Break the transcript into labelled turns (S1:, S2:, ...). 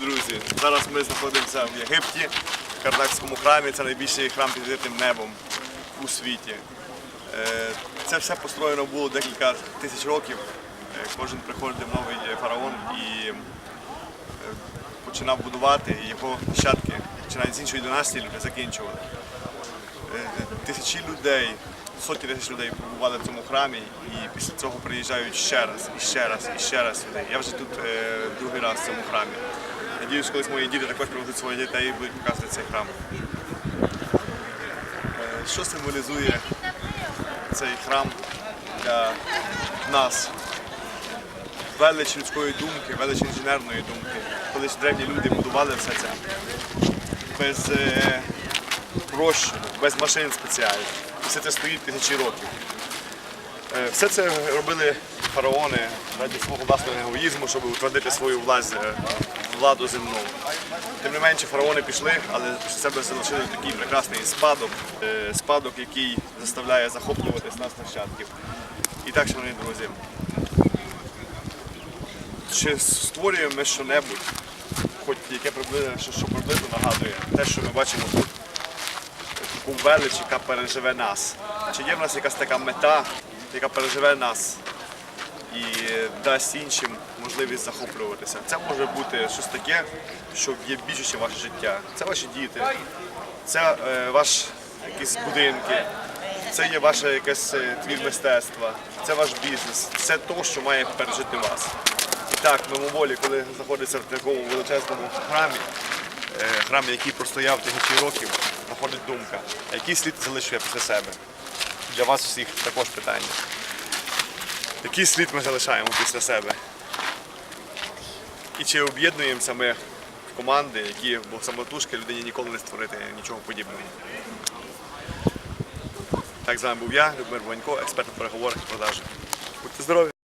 S1: Друзі, зараз ми знаходимося в Єгипті, в Кардакському храмі. Це найбільший храм під відкритим небом у світі. Е, Це все построєно було декілька тисяч років. Е, Кожен приходив новий фараон і е, починав будувати, його нащадки, починають з іншої династії, люди закінчували. Тисячі людей, сотні тисяч людей побували в цьому храмі і після цього приїжджають ще раз, і ще раз, і ще раз сюди. Я вже тут другий раз в цьому храмі. Надіюсь, колись мої діти також приведуть своїх дітей і будуть показувати цей храм. Е, Що символізує цей храм для нас? Велич людської думки, велич інженерної думки. Колись древні люди будували все це без е, розчину, без машин спеціальних. Все це стоїть тисячі років. Е, Все це робили фараони ради свого власного егоїзму, щоб утвердити свою власть, владу земну. Тим не менше, фараони пішли, але себе залишили такий прекрасний спадок, е, спадок, який заставляє захоплюватись нас нащадків. І так, шановні друзі, чи створюємо ми що-небудь, хоч яке приблизно, що, приблизно нагадує те, що ми бачимо тут, таку велич, яка переживе нас. Чи є в нас якась така мета, яка переживе нас і дасть іншим можливість захоплюватися? Це може бути щось таке, що є більше, ніж ваше життя. Це ваші діти, це е, ваш якісь будинки, це є ваше якесь е, твір мистецтва, це ваш бізнес, це те, що має пережити вас. І так, мимоволі, коли знаходиться в такому величезному храмі, е, храм, який простояв тисячі років, знаходить думка, який слід залишує після себе. Для вас всіх також питання. Який слід ми залишаємо після себе? І чи об'єднуємося ми в команди, які, бо самотужки людині ніколи не створити нічого подібного. Так, з вами був я, Любмир Вонько, експерт на переговорах і продажах. Будьте здорові!